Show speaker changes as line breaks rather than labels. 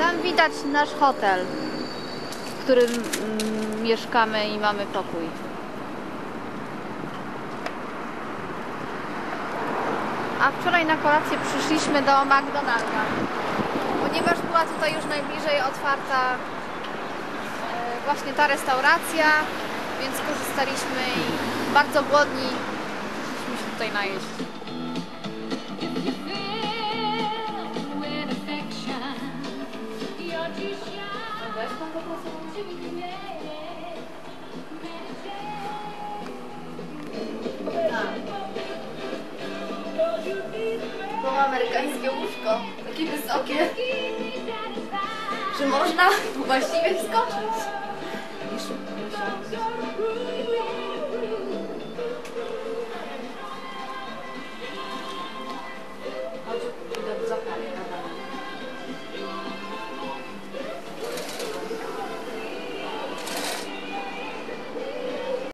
Tam widać nasz hotel, w którym mm, mieszkamy i mamy pokój. A wczoraj na kolację przyszliśmy do McDonalda, ponieważ była tutaj już najbliżej otwarta e, właśnie ta restauracja, więc korzystaliśmy i bardzo głodni przyszliśmy się tutaj najeść.
To ma amerykańskie łóżko, takie wysokie, że można właściwie wskoczyć.